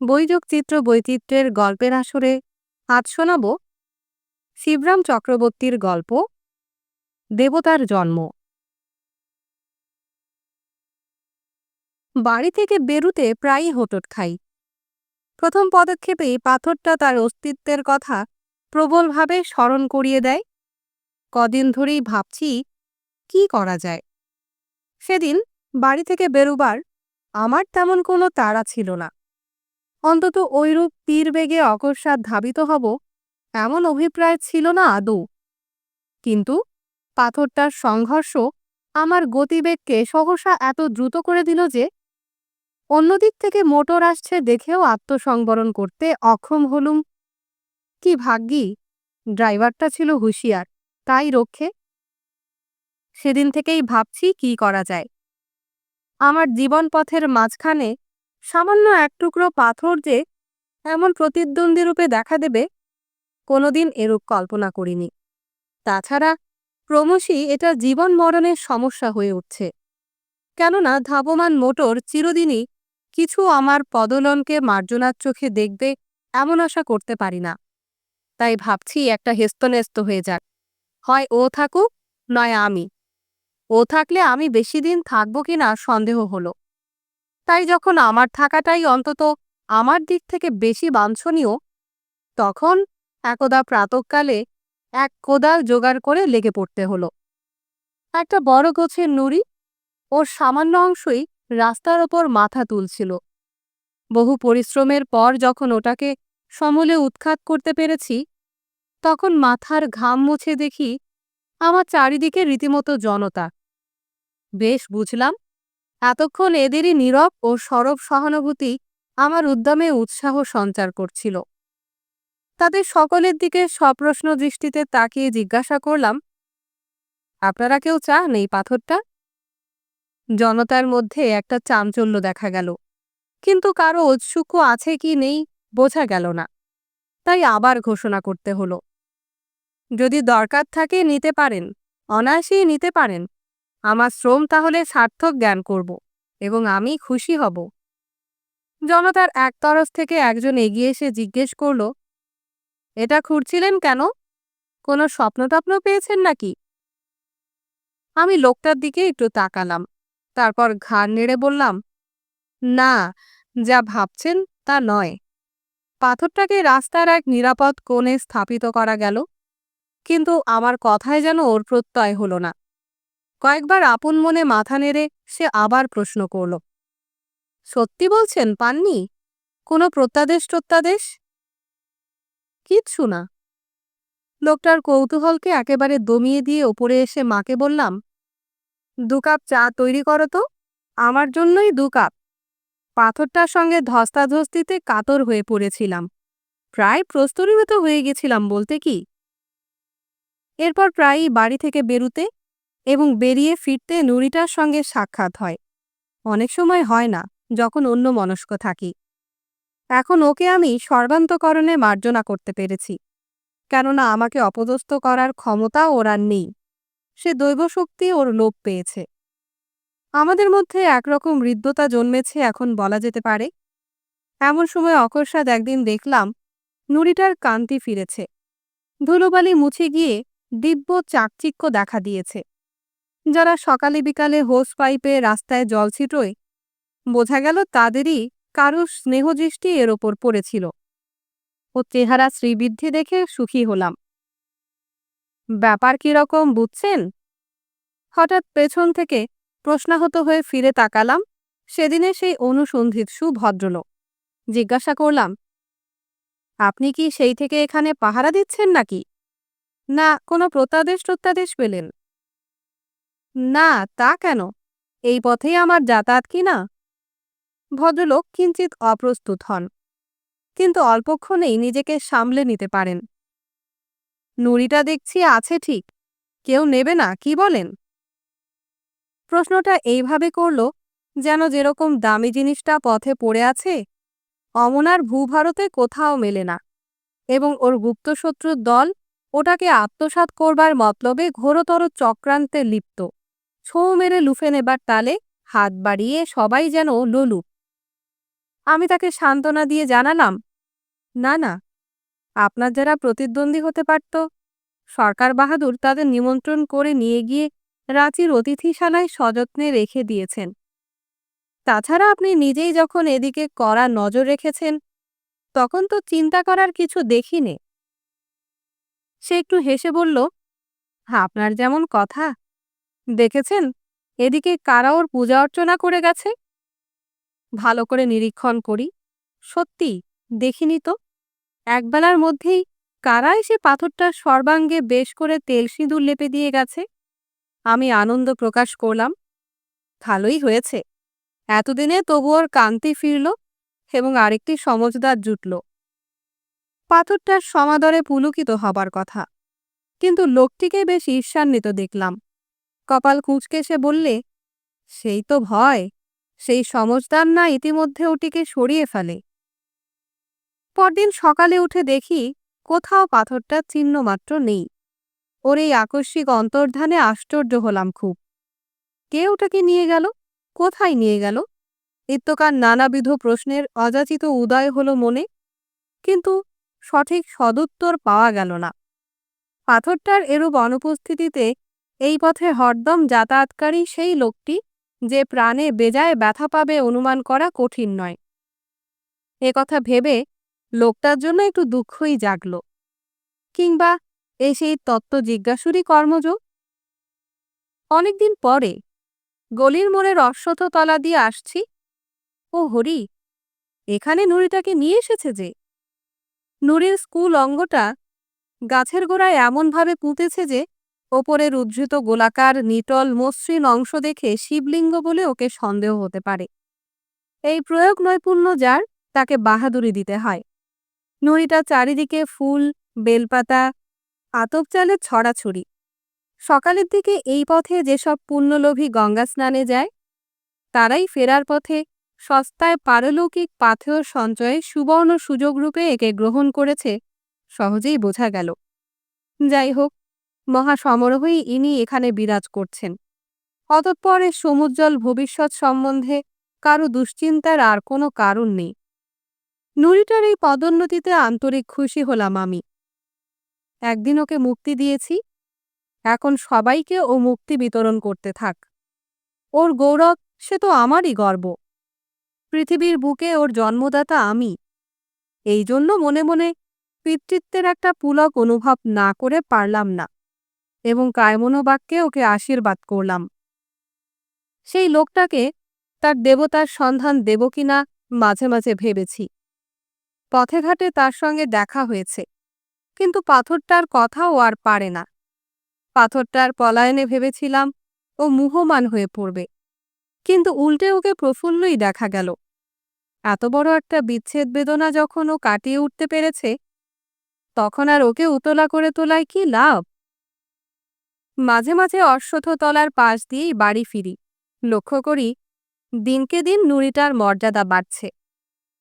বৈযোগ চিত্র বৈচিত্র্যের গল্পের আসরে আজ শোনাব শিবরাম চক্রবর্তীর গল্প, দেবতার জন্ম। বাড়ি থেকে বেরুতে প্রায়ই হোটট খাই। প্রথম পদক্ষেপেই পাথরটা তার অস্তিত্বের কথা প্রবলভাবে স্মরণ করিয়ে দেয়। কদিন ধরেই ভাবছি, কি করা যায়? সেদিন বাড়ি থেকে বেরুবার আমার তেমন কোনো তাড়া ছিল না। অন্তত ঐরূপ তীর বেগে অকস্মাৎ ধাবিত হব, এমন অভিপ্রায় ছিল না আদৌ। কিন্তু পাথরটার সংঘর্ষ আমার গতিবেগকে সহসা এত দ্রুত করে দিল যে, অন্যদিক থেকে মোটর আসছে দেখেও আত্মসংবরণ করতে অক্ষম হলুম। কি ভাগ্যি, ড্রাইভারটা ছিল হুঁশিয়ার, তাই রক্ষে। সেদিন থেকেই ভাবছি কি করা যায়। আমার জীবন পথের মাঝখানে সামান্য এক টুকরো পাথর যে এমন প্রতিদ্বন্দ্বী রূপে দেখা দেবে, কোনোদিন এরূপ কল্পনা করিনি। তাছাড়া ক্রমশই এটা জীবন মরণের সমস্যা হয়ে উঠছে। কেননা ধাবমান মোটর চিরদিনই কিছু আমার পদলনকে মার্জনার চোখে দেখবে এমন আশা করতে পারি না। তাই ভাবছি একটা হেস্তনেস্ত হয়ে যাক। হয় ও থাকুক, নয় আমি। ও থাকলে আমি বেশি দিন থাকব কিনা সন্দেহ হলো। তাই যখন আমার থাকাটাই অন্তত আমার দিক থেকে বেশি বাঞ্ছনীয়, তখন একদা প্রাতকালে এক কোদাল জোগাড় করে লেগে পড়তে হলো। একটা বড় গোছের নুড়ি ওর সামান্য অংশই রাস্তার ওপর মাথা তুলছিল। বহু পরিশ্রমের পর যখন ওটাকে সমূলে উৎখাত করতে পেরেছি, তখন মাথার ঘাম মুছে দেখি আমার চারিদিকে রীতিমতো জনতা। বেশ বুঝলাম এতক্ষণ এদেরই নীরব ও সরব সহানুভূতি আমার উদ্যমে উৎসাহ সঞ্চার করছিল। তাদের সকলের দিকে সপ্রশ্ন দৃষ্টিতে তাকিয়ে জিজ্ঞাসা করলাম, আপনারা কেউ চান এই পাথরটা? জনতার মধ্যে একটা চাঞ্চল্য দেখা গেল, কিন্তু কারও ঔৎসুক্য আছে কি নেই বোঝা গেল না। তাই আবার ঘোষণা করতে হলো, যদি দরকার থাকে নিতে পারেন, অনায়াসেই নিতে পারেন। আমার শ্রম তাহলে সার্থক জ্ঞান করব এবং আমি খুশি হব। জনতার এক তরফ থেকে একজন এগিয়ে এসে জিজ্ঞেস করল, এটা খুঁড়ছিলেন কেন? কোনো স্বপ্নটপ্ন পেয়েছেন নাকি? আমি লোকটার দিকে একটু তাকালাম, তারপর ঘাড় নেড়ে বললাম, না, যা ভাবছেন তা নয়। পাথরটাকে রাস্তার এক নিরাপদ কোণে স্থাপিত করা গেল, কিন্তু আমার কথায় যেন ওর প্রত্যয় হল না। কয়েকবার আপন মনে মাথা নেড়ে সে আবার প্রশ্ন করল, সত্যি বলছেন পাননি? কোনো প্রত্যাদেশ টত্যাদেশ কিচ্ছু না। লোকটার কৌতূহলকে একেবারে দমিয়ে দিয়ে ওপরে এসে মাকে বললাম, দু কাপ চা তৈরি করো তো, আমার জন্যই দু কাপ। পাথরটার সঙ্গে ধস্তাধস্তিতে কাতর হয়ে পড়েছিলাম, প্রায় প্রস্তরীভূত হয়ে গেছিলাম বলতে কি? এরপর প্রায়ই বাড়ি থেকে বেরুতে এবং বেরিয়ে ফিরতে নুরিটার সঙ্গে সাক্ষাৎ হয়। অনেক সময় হয় না, যখন অন্য মনস্ক থাকি। এখন ওকে আমি সর্বান্তকরণে মার্জনা করতে পেরেছি, কেননা আমাকে অপদস্থ করার ক্ষমতা ওর আর নেই। সে দৈবশক্তি ওর লোপ পেয়েছে। আমাদের মধ্যে একরকম হৃদ্যতা জন্মেছে এখন বলা যেতে পারে। এমন সময় অকস্মাৎ একদিন দেখলাম, নুরিটার কান্তি ফিরেছে। ধুলোবালি মুছে গিয়ে দিব্য চাকচিক্য দেখা দিয়েছে। যারা সকালে বিকালে হোস পাইপে রাস্তায় জল ছিটোয়, বোঝা গেল তাদেরই কারও স্নেহদৃষ্টি এর ওপর পড়েছিল। ও চেহারা শ্রীবৃদ্ধি দেখে সুখী হলাম। ব্যাপার কীরকম বুঝছেন? হঠাৎ পেছন থেকে প্রশ্নাহত হয়ে ফিরে তাকালাম, সেদিনে সেই অনুসন্ধিৎসু ভদ্রলোক জিজ্ঞাসা করলাম, আপনি কি সেই থেকে এখানে পাহারা দিচ্ছেন নাকি? না, কোনো প্রত্যাদেশ প্রত্যাদেশ পেলেন। না, তা কেন? এই পথেই আমার যাতায়াত কি না? ভদ্রলোক কিঞ্চিত অপ্রস্তুত হন, কিন্তু অল্পক্ষণেই নিজেকে সামলে নিতে পারেন। নুড়িটা দেখছি আছে ঠিক, কেউ নেবে না, কি বলেন? প্রশ্নটা এইভাবে করল যেন যেরকম দামি জিনিসটা পথে পড়ে আছে অমনার ভূভারতে কোথাও মেলে না, এবং ওর গুপ্তশত্রুর দল ওটাকে আত্মসাত করবার মতলবে ঘোরতর চক্রান্তে লিপ্ত। ছোঁ মেরে লুফে নেবার তালে হাত বাড়িয়ে সবাই যেন লোলুপ আমি তাকে সান্ত্বনা দিয়ে জানালাম, না না, আপনার যারা প্রতিদ্বন্দ্বী হতে পারত, সরকার বাহাদুর তাদের নিমন্ত্রণ করে নিয়ে গিয়ে রাঁচির অতিথিশালায় সযত্নে রেখে দিয়েছেন। তাছাড়া আপনি নিজেই যখন এদিকে কড়া নজর রেখেছেন, তখন তো চিন্তা করার কিছু দেখিনি। সে একটু হেসে বলল, আপনার যেমন কথা দেখেছেন? এদিকে কারা ওর পূজা অর্চনা করে গেছে? ভালো করে নিরীক্ষণ করি। সত্যি, দেখিনি তো। একবেলার মধ্যেই কারা এসে পাথরটা সর্বাঙ্গে বেশ করে তেল সিঁদুর লেপে দিয়ে গেছে? আমি আনন্দ প্রকাশ করলাম। ভালোই হয়েছে। এতদিনে তবু ওর কান্তি ফিরল এবং আরেকটি সমজদার জুটল। পাথরটার সমাদরে পুলকিত হবার কথা। কিন্তু লোকটিকে বেশ ঈর্ষান্বিত দেখলাম। কপাল কুঁচকে সে বললে, সেই তো ভয়, সেই সমজদার না ইতিমধ্যে ওটিকে সরিয়ে ফেলে। পরদিন সকালে উঠে দেখি কোথাও পাথরটার চিহ্নমাত্র নেই। ওর এই আকস্মিক অন্তর্ধানে আশ্চর্য হলাম খুব। কে ওটাকে নিয়ে গেল? কোথায় নিয়ে গেল? ইত্যকার নানাবিধ প্রশ্নের অযাচিত উদয় হল মনে, কিন্তু সঠিক সদুত্তর পাওয়া গেল না। পাথরটার এরূপ অনুপস্থিতিতে এই পথে হরদম যাতায়াতকারী সেই লোকটি যে প্রাণে বেজায় ব্যথা পাবে অনুমান করা কঠিন নয়। এ কথা ভেবে লোকটার জন্য একটু দুঃখই জাগল। কিংবা এ সেই তত্ত্ব জিজ্ঞাসুরই কর্মযোগ? অনেকদিন পরে গলির মোড়ের অশ্বথ তলা দিয়ে আসছি। ও হরি, এখানে নুরিটাকে নিয়ে এসেছে যে? নুরির স্কুল অঙ্গটা গাছের গোড়ায় এমনভাবে পুঁতেছে যে ওপরের উদ্ধৃত গোলাকার নিটল মসৃণ অংশ দেখে শিবলিঙ্গ বলে ওকে সন্দেহ হতে পারে। এই প্রয়োগ নৈপুণ্য যার, তাকে বাহাদুরি দিতে হয়। নুড়িটা চারিদিকে ফুল, বেলপাতা আতপ চালের ছড়াছড়ি। সকালের দিকে এই পথে যেসব পুণ্যলোভী গঙ্গা স্নানে যায়, তারাই ফেরার পথে সস্তায় পারলৌকিক পাথেয় সঞ্চয়ে সুবর্ণ সুযোগরূপে একে গ্রহণ করেছে, সহজেই বোঝা গেল। যাই হোক মহাসমারোহেই ইনি এখানে বিরাজ করছেন। অতঃপর সমুজ্জ্বল ভবিষ্যৎ সম্বন্ধে কারও দুশ্চিন্তার আর কোনো কারণ নেই। নুরিটার এই পদোন্নতিতে আন্তরিক খুশি হলাম আমি। একদিন ওকে মুক্তি দিয়েছি। এখন সবাইকে ও মুক্তি বিতরণ করতে থাক। ওর গৌরব, সে তো আমারই গর্ব। পৃথিবীর বুকে ওর জন্মদাতা আমি। এই জন্য মনে মনে পিতৃত্বের একটা পুলক অনুভব না করে পারলাম না। এবং কায়মনোবাক্যে ওকে আশীর্বাদ করলাম। সেই লোকটাকে তার দেবতার সন্ধান দেব কিনা মাঝে মাঝে ভেবেছি। পথে ঘাটে তার সঙ্গে দেখা হয়েছে, কিন্তু পাথরটার কথাও আর পারে না। পাথরটার পলায়নে ভেবেছিলাম ও মুহমান হয়ে পড়বে, কিন্তু উল্টে ওকে প্রফুল্লই দেখা গেল। এত বড় একটা বিচ্ছেদ বেদনা যখন ও কাটিয়ে উঠতে পেরেছে, তখন আর ওকে উতলা করে তোলায় কি লাভ? মাঝে মাঝে অশ্বত্থতলার পাশ দিয়েই বাড়ি ফিরি। লক্ষ্য করি, দিনকে দিন নুড়িটার মর্যাদা বাড়ছে।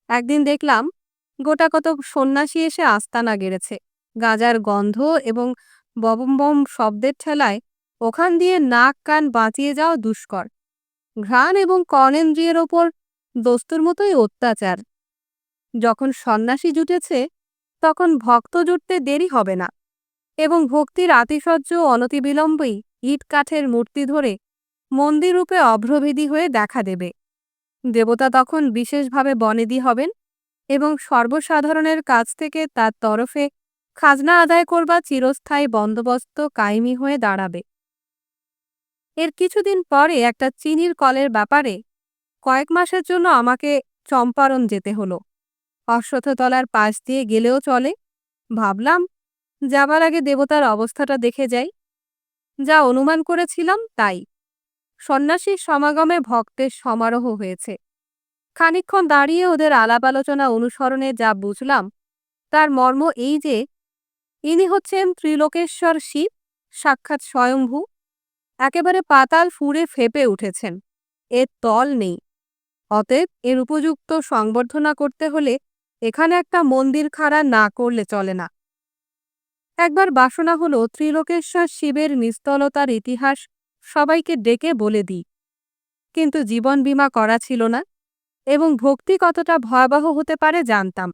একদিন দেখলাম, গোটা কত সন্ন্যাসী এসে আস্তানা গেড়েছে। গাঁজার গন্ধ এবং ববম শব্দের ঠেলায় ওখান দিয়ে নাক কান বাঁচিয়ে যাওয়া দুষ্কর। ঘ্রাণ এবং কর্ণেন্দ্রিয়ের ওপর দস্তুর মতোই অত্যাচার। যখন সন্ন্যাসী জুটেছে, তখন ভক্ত জুটতে দেরি হবে না। এবং ভক্তির আতিশয্য অনতিবিলম্বেই ইট কাঠের মূর্তি ধরে মন্দিররূপে অভ্রভেদী হয়ে দেখা দেবে। দেবতা তখন বিশেষভাবে বনেদি হবেন এবং সর্বসাধারণের কাছ থেকে তার তরফে খাজনা আদায় করবা চিরস্থায়ী বন্দোবস্ত কায়েমি হয়ে দাঁড়াবে। এর কিছুদিন পরে একটা চিনির কলের ব্যাপারে কয়েক মাসের জন্য আমাকে চম্পারণ যেতে হলো। অশ্বত্থতলার পাশ দিয়ে গেলেও চলে। ভাবলাম যাবার আগে দেবতার অবস্থাটা দেখে যাই। যা অনুমান করেছিলাম তাই। সন্ন্যাসীর সমাগমে ভক্তের সমারোহ হয়েছে। খানিক্ষণ দাঁড়িয়ে ওদের আলাপ আলোচনা অনুসরণে যা বুঝলাম, তার মর্ম এই যে, ইনি হচ্ছেন ত্রিলোকেশ্বর শিব, সাক্ষাৎ স্বয়ংভূ একেবারে পাতাল ফুঁড়ে ফেপে উঠেছেন। এর তল নেই। অতএব এর উপযুক্ত সংবর্ধনা করতে হলে এখানে একটা মন্দির খাড়া না করলে চলে না। একবার বাসনা হলো ত্রিলোকেশ্বর শিবের নিস্তলতার ইতিহাস সবাইকে ডেকে বলে দিই। কিন্তু জীবন বিমা করা ছিল না এবং ভক্তি কতটা ভয়াবহ হতে পারে জানতাম।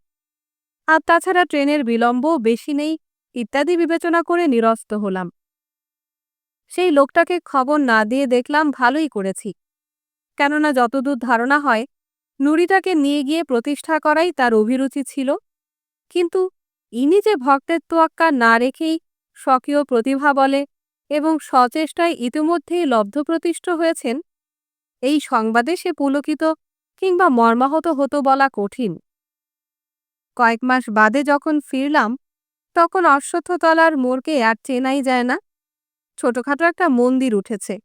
আর তাছাড়া ট্রেনের বিলম্বও বেশি নেই ইত্যাদি বিবেচনা করে নিরস্ত হলাম। সেই লোকটাকে খবর না দিয়ে দেখলাম ভালোই করেছি। কেননা যতদূর ধারণা হয় নুড়িটাকে নিয়ে গিয়ে প্রতিষ্ঠা করাই তার অভিরুচি ছিল। কিন্তু ইনি যে ভক্তের তোয়াক্কা না রেখেই স্বকীয় প্রতিভা বলে এবং সচেষ্টায় ইতিমধ্যেই লব্ধপ্রতিষ্ঠ হয়েছেন, এই সংবাদে সে পুলকিত কিংবা মর্মাহত হতো বলা কঠিন। কয়েক মাস বাদে যখন ফিরলাম, তখন অশ্বত্থতলার মোড়কে আর চেনাই যায় না, ছোটখাটো একটা মন্দির উঠেছে।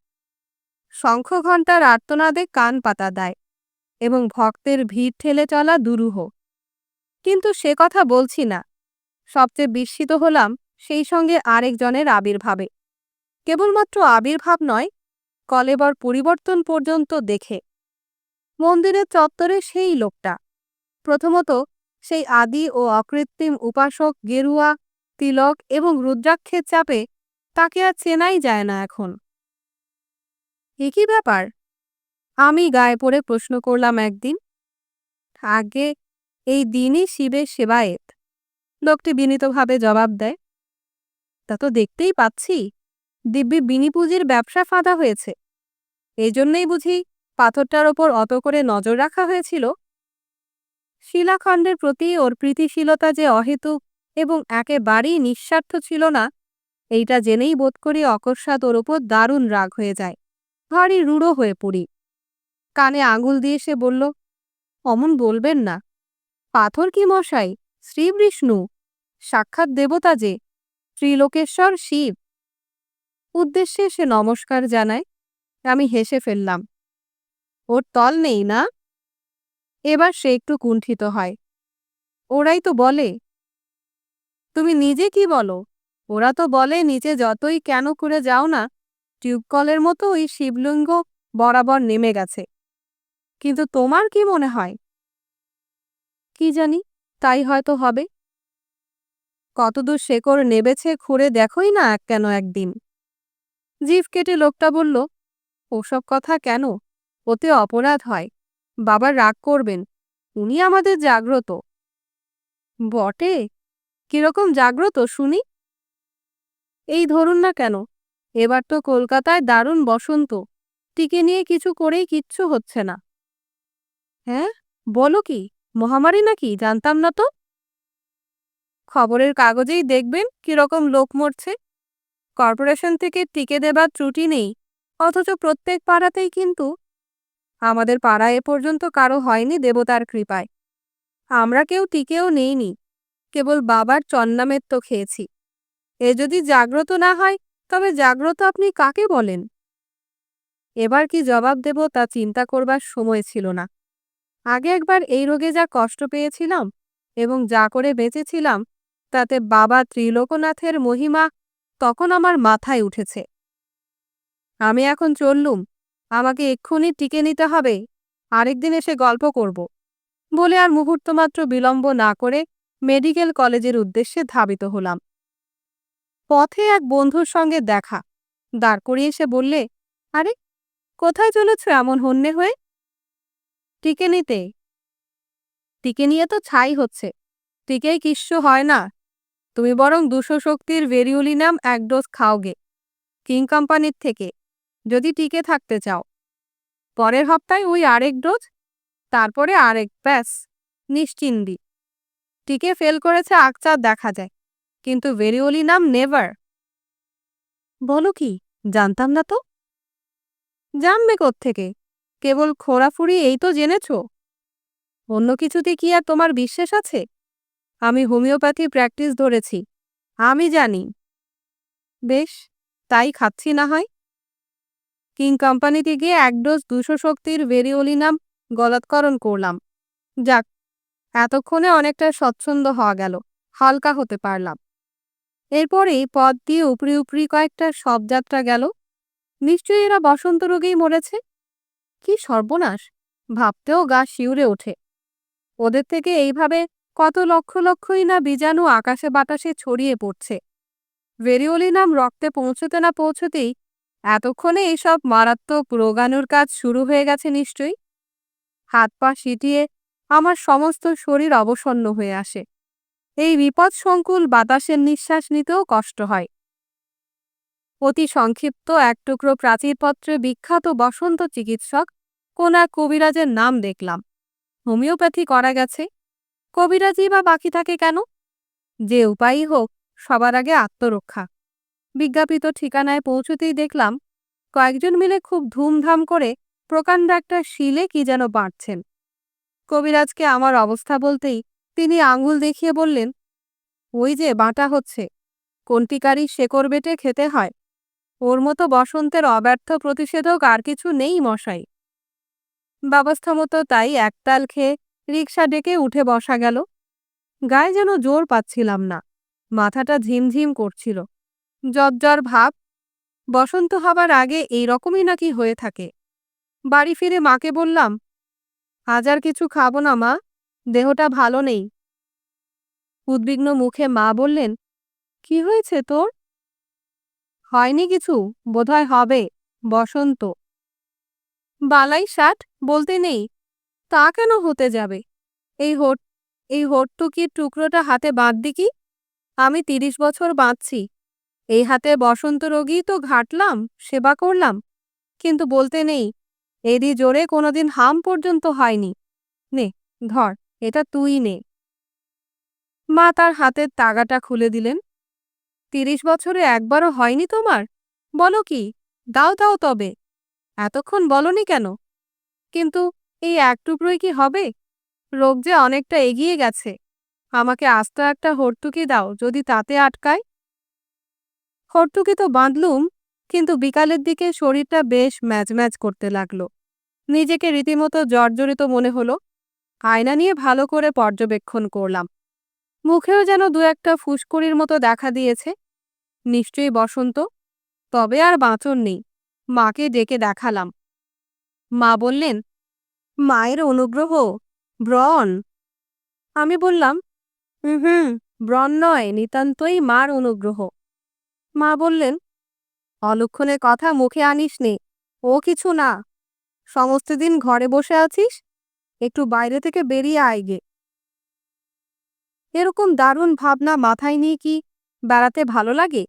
শঙ্খ ঘণ্টার আর্তনাদে কান পাতা দেয় এবং ভক্তের ভিড় ঠেলে চলা দুরূহ। কিন্তু সে কথা বলছি না। সবচেয়ে বিস্মিত হলাম সেই সঙ্গে আরেকজনের আবির্ভাবে। কেবলমাত্র আবির্ভাব নয়, কলেবর পরিবর্তন পর্যন্ত দেখে। মন্দিরের চত্বরে সেই লোকটা। প্রথমত সেই আদি ও অকৃত্রিম উপাসক গেরুয়া, তিলক এবং রুদ্রাক্ষের চাপে তাকে আর চেনাই যায় না এখন। একই ব্যাপার? আমি গায়ে পড়ে প্রশ্ন করলাম একদিন। আগে এই দিনই শিবের সেবায়েত। লোকটি বিনীতভাবে জবাব দেয়, তা তো দেখতেই পাচ্ছি। দিব্যি বিনিপুজির ব্যবসা ফাঁদা হয়েছে। এই জন্যই বুঝি পাথরটার ওপর অত করে নজর রাখা হয়েছিল? শিলাখণ্ডের প্রতি ওর প্রীতিশীলতা যে অহেতুক এবং একেবারেই নিঃস্বার্থ ছিল না, এইটা জেনেই বোধ করি অকস্মাৎ ওর ওপর দারুণ রাগ হয়ে যায়। ভারী রূঢ় হয়ে পড়ি। কানে আঙুল দিয়ে সে বলল, অমন বলবেন না। পাথর কি মশাই? শ্রীবিষ্ণু, সাক্ষাৎ দেবতা যে, ত্রিলোকেশ্বর শিব। উদ্দেশ্যে সে নমস্কার জানায়, আমি হেসে ফেললাম। ওর তল নেই না? এবার সে একটু কুণ্ঠিত হয়। ওরাই তো বলে। তুমি নিজে কি বলো? ওরা তো বলে নিচে যতই কেন করে যাও না, টিউবকলের মতো ওই শিবলিঙ্গ বরাবর নেমে গেছে। কিন্তু তোমার কি মনে হয়? কি জানি? তাই হয়তো হবে। কতদূর শেকড় নেবেছে খুঁড়ে দেখোই না এক কেন একদিন। জিভ কেটে লোকটা বলল, ওসব কথা কেন? ওতে অপরাধ হয়। বাবার রাগ করবেন। উনি আমাদের জাগ্রত। বটে? কীরকম জাগ্রত শুনি? এই ধরুন না কেন? এবার তো কলকাতায় দারুণ বসন্ত। টিকে নিয়ে কিছু করেই কিচ্ছু হচ্ছে না। হ্যাঁ? বলো কি? মহামারী নাকি? জানতাম না তো। খবরের কাগজেই দেখবেন কীরকম লোক মরছে। কর্পোরেশন থেকে টিকে দেবার ত্রুটি নেই। অথচ প্রত্যেক পাড়াতেই কিন্তু আমাদের পাড়া এ পর্যন্ত কারও হয়নি দেবতার কৃপায়। আমরা কেউ টিকেও নেইনি। কেবল বাবার চন্নামের তো খেয়েছি। এ যদি জাগ্রত না হয়, তবে জাগ্রত আপনি কাকে বলেন? এবার কি জবাব দেব তা চিন্তা করবার সময় ছিল না। আগে একবার এই রোগে যা কষ্ট পেয়েছিলাম এবং যা করে বেঁচেছিলাম, তাতে বাবা ত্রিলোকনাথের মহিমা তখন আমার মাথায় উঠেছে। আমি এখন চললুম, আমাকে এক্ষুনি টিকে নিতে হবে, আরেকদিন এসে গল্প করব, বলে আর মুহূর্তমাত্র বিলম্ব না করে মেডিকেল কলেজের উদ্দেশ্যে ধাবিত হলাম। পথে এক বন্ধুর সঙ্গে দেখা, দাঁড় করিয়ে এসে বললে, আরে, কোথায় চলেছ এমন হন্যে হয়ে? টিকে নিতে? টিকে নিয়ে তো ছাই হচ্ছে। টিকেই কিস্য হয় না। তুমি বরং দুশো শক্তির ভেরিউলিনাম এক ডোজ খাওগে, কিং কোম্পানির থেকে, যদি টিকে থাকতে চাও। পরের হপ্তায় ওই আরেক ডোজ, তারপরে আরেক ব্যাস নিশ্চিন্দি টিকে ফেল করেছে আকচার দেখা যায়, কিন্তু ভেরিওলিনাম নেভার। বলো কি, জানতাম না তো? জানবে থেকে কেবল খোরাফুরি এই তো জেনেছ? অন্য কিছুতে কি আর তোমার বিশ্বাস আছে? আমি হোমিওপ্যাথি প্র্যাকটিস ধরেছি। আমি জানি। বেশ, তাই খাচ্ছি না হয়? কিং কোম্পানিতে গিয়ে এক ডোজ দুশো শক্তির ভেরিওলিনাম গলাৎকরণ করলাম। যাক, এতক্ষণে অনেকটা স্বচ্ছন্দ হওয়া গেল, হালকা হতে পারলাম। এরপরেই পথ দিয়ে উপরি উপরি কয়েকটা শবযাত্রা গেল। নিশ্চয়ই এরা বসন্ত রোগেই মরেছে? কি সর্বনাশ? ভাবতেও গা শিউরে ওঠে। ওদের থেকে এইভাবে কত লক্ষ লক্ষই না বীজাণু আকাশে বাতাসে ছড়িয়ে পড়ছে। ভেরিওলি নাম রক্তে পৌঁছতে না পৌঁছতেই এতক্ষণে এইসব মারাত্মক রোগাণুর কাজ শুরু হয়ে গেছে নিশ্চয়ই। হাত পা সিটিয়ে আমার সমস্ত শরীর অবসন্ন হয়ে আসে। এই বিপদ সংকুল বাতাসের নিঃশ্বাস নিতেও কষ্ট হয়। অতি সংক্ষিপ্ত এক টুকরো প্রাচীরপত্রে বিখ্যাত বসন্ত চিকিৎসক কোন এক কবিরাজের নাম দেখলাম। হোমিওপ্যাথি করা গেছে। কবিরাজই বা বাকি থাকে কেন? যে উপায়ই হোক, সবার আগে আত্মরক্ষা। বিজ্ঞাপিত ঠিকানায় পৌঁছতেই দেখলাম, কয়েকজন মিলে খুব ধুমধাম করে প্রকাণ্ড একটা শিলে কি যেন বাঁটছেন কবিরাজকে আমার অবস্থা বলতেই তিনি আঙুল দেখিয়ে বললেন, ওই যে বাঁটা হচ্ছে কোনটিকারই শেকড় বেটে খেতে হয়? ওর মতো বসন্তের অব্যর্থ প্রতিষেধক আর কিছু নেই, মশাই। ব্যবস্থা মতো তাই একতাল খেয়ে রিক্সা ডেকে উঠে বসা গেল। গায়ে যেন জোর পাচ্ছিলাম না, মাথাটা ঝিমঝিম করছিল। জজ্জর ভাব, বসন্ত হবার আগে এই রকমই নাকি হয়ে থাকে। বাড়ি ফিরে মাকে বললাম, আজ আর কিছু খাব না, মা, দেহটা ভালো নেই। উদ্বিগ্ন মুখে মা বললেন, কি হয়েছে তোর? হয়নি কিছু? বোধহয় হবে। বসন্ত। বালাই ষাট বলতে নেই। তা কেন হতে যাবে? এই হোট, এই হোটটুকির টুকরোটা হাতে বাঁধদি কি? আমি তিরিশ বছর বাঁধছি। এই হাতে বসন্ত রোগী তো ঘাটলাম, সেবা করলাম। কিন্তু বলতে নেই। এদি জোরে কোনোদিন হাম পর্যন্ত হয়নি। নে, ধর, এটা তুই নে। মা তার হাতের তাগাটা খুলে দিলেন। তিরিশ বছরে একবারও হয়নি তোমার? বলো কি? দাও দাও তবে। এতক্ষণ বলনি কেন? কিন্তু এই এক টুকরোই কি হবে? রোগ যে অনেকটা এগিয়ে গেছে। আমাকে আস্ত একটা হর্তুকি দাও, যদি তাতে আটকায়। হর্তুকি তো বাঁধলুম, কিন্তু বিকালের দিকে শরীরটা বেশ ম্যাচ করতে লাগল। নিজেকে রীতিমতো জর্জরিত মনে হলো। আয়না নিয়ে ভালো করে পর্যবেক্ষণ করলাম। মুখেও যেন দু একটা ফুসকুড়ির মতো দেখা দিয়েছে। নিশ্চয়ই বসন্ত। তবে আর বাঁচন নেই। মাকে ডেকে দেখালাম। মা বললেন, মায়ের অনুগ্রহ, ব্রণ। আমি বললাম হুম ব্রণ নয়, নিতান্তই মার অনুগ্রহ। মা বললেন অলক্ষণের কথা মুখে আনিস নে, ও কিছু না। সমস্ত দিন ঘরে বসে আছিস, একটু বাইরে থেকে বেরিয়ে আয় গে। এরকম দারুণ ভাবনা মাথায় নিয়ে কি বেড়াতে ভালো লাগে?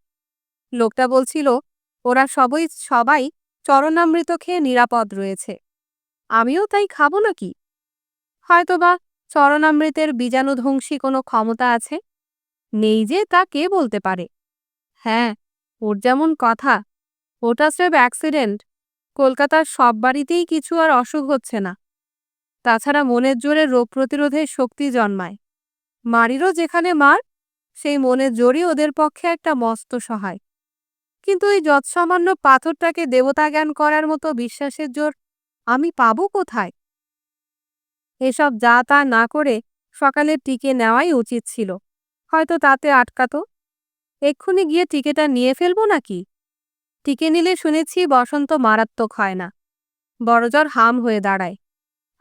লোকটা বলছিল, ওরা সবই, সবাই চরণামৃত খেয়ে নিরাপদ রয়েছে। আমিও তাই খাব নাকি? হয়তোবা চরণামৃতের বীজাণুধ্বংসী কোনো ক্ষমতা আছে? নেই যে তা কে বলতে পারে? হ্যাঁ ওর যেমন কথা। ওটা স্রেফ অ্যাক্সিডেন্ট। কলকাতার সব বাড়িতেই কিছু আর অসুখ হচ্ছে না। তাছাড়া মনের জোরে রোগ প্রতিরোধের শক্তি জন্মায়। মারিরও যেখানে মার সেই মনের জোরই ওদের পক্ষে একটা মস্ত সহায়। কিন্তু এই যৎসামান্য পাথরটাকে দেবতা জ্ঞান করার মতো বিশ্বাসের জোর আমি পাবো কোথায়? এসব যা তা না করে সকালে টিকে নেওয়াই উচিত ছিল। হয়তো তাতে আটকাতো? এক্ষুনি গিয়ে টিকেটা নিয়ে ফেলব নাকি? টিকে নিলে শুনেছি বসন্ত মারাত্মক হয় না। বড়জর হাম হয়ে দাঁড়ায়।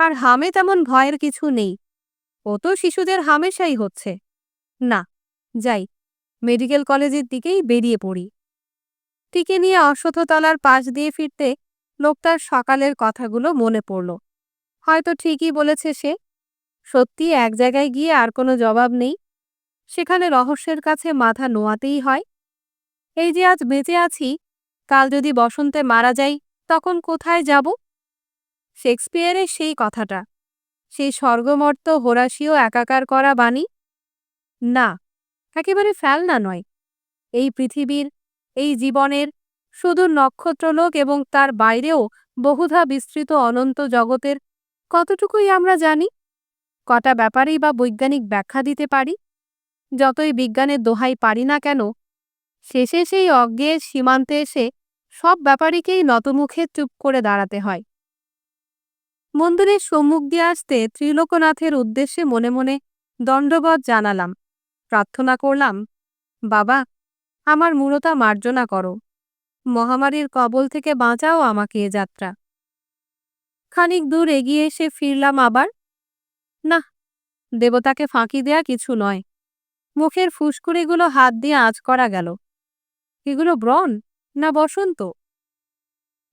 আর হামে তেমন ভয়ের কিছু নেই। ও তো শিশুদের হামেশাই হচ্ছে। না যাই, মেডিকেল কলেজের দিকেই বেরিয়ে পড়ি। টিকে নিয়ে অশ্বত্থতলার পাশ দিয়ে ফিরতে লোকটার সকালের কথাগুলো মনে পড়ল। হয়তো ঠিকই বলেছে সে। সত্যি এক জায়গায় গিয়ে আর কোনো জবাব নেই। সেখানে রহস্যের কাছে মাথা নোয়াতেই হয়। এই যে আজ বেঁচে আছি, কাল যদি বসন্তে মারা যাই, তখন কোথায় যাব? শেক্সপিয়ারের সেই কথাটা। সেই স্বর্গমর্ত হোরাশীয় একাকার করা বাণী? না। একেবারে ফেলনা নয়। এই পৃথিবীর, এই জীবনের সুদূর নক্ষত্রলোক এবং তার বাইরেও বহুধা বিস্তৃত অনন্ত জগতের কতটুকুই আমরা জানি? কটা ব্যাপারেই বা বৈজ্ঞানিক ব্যাখ্যা দিতে পারি? যতই বিজ্ঞানের দোহাই পারি না কেন, শেষে সেই অজ্ঞের সীমান্তে এসে সব ব্যাপারীকেই নতমুখে চুপ করে দাঁড়াতে হয়। মন্দিরের সম্মুখ দিয়ে আসতে ত্রিলোকনাথের উদ্দেশ্যে মনে মনে দণ্ডবধ জানালাম। প্রার্থনা করলাম, বাবা, আমার মূরতা মার্জনা করো। মহামারীর কবল থেকে বাঁচাও আমাকে এ যাত্রা। খানিক দূর এগিয়ে এসে ফিরলাম আবার। না দেবতাকে ফাঁকি দেয়া কিছু নয়। মুখের ফুসকুড়িগুলো হাত দিয়ে আঁচ করা গেল। এগুলো ব্রণ না বসন্ত?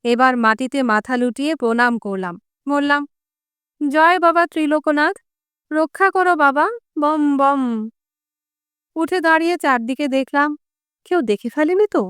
এবার মাটিতে মাথা লুটিয়ে প্রণাম করলাম, বললাম, জয় বাবা ত্রিলোকনাথ, রক্ষা করো বাবা, বম বম। উঠে দাঁড়িয়ে চারদিকে দেখলাম কেউ দেখে ফেলেনি তো?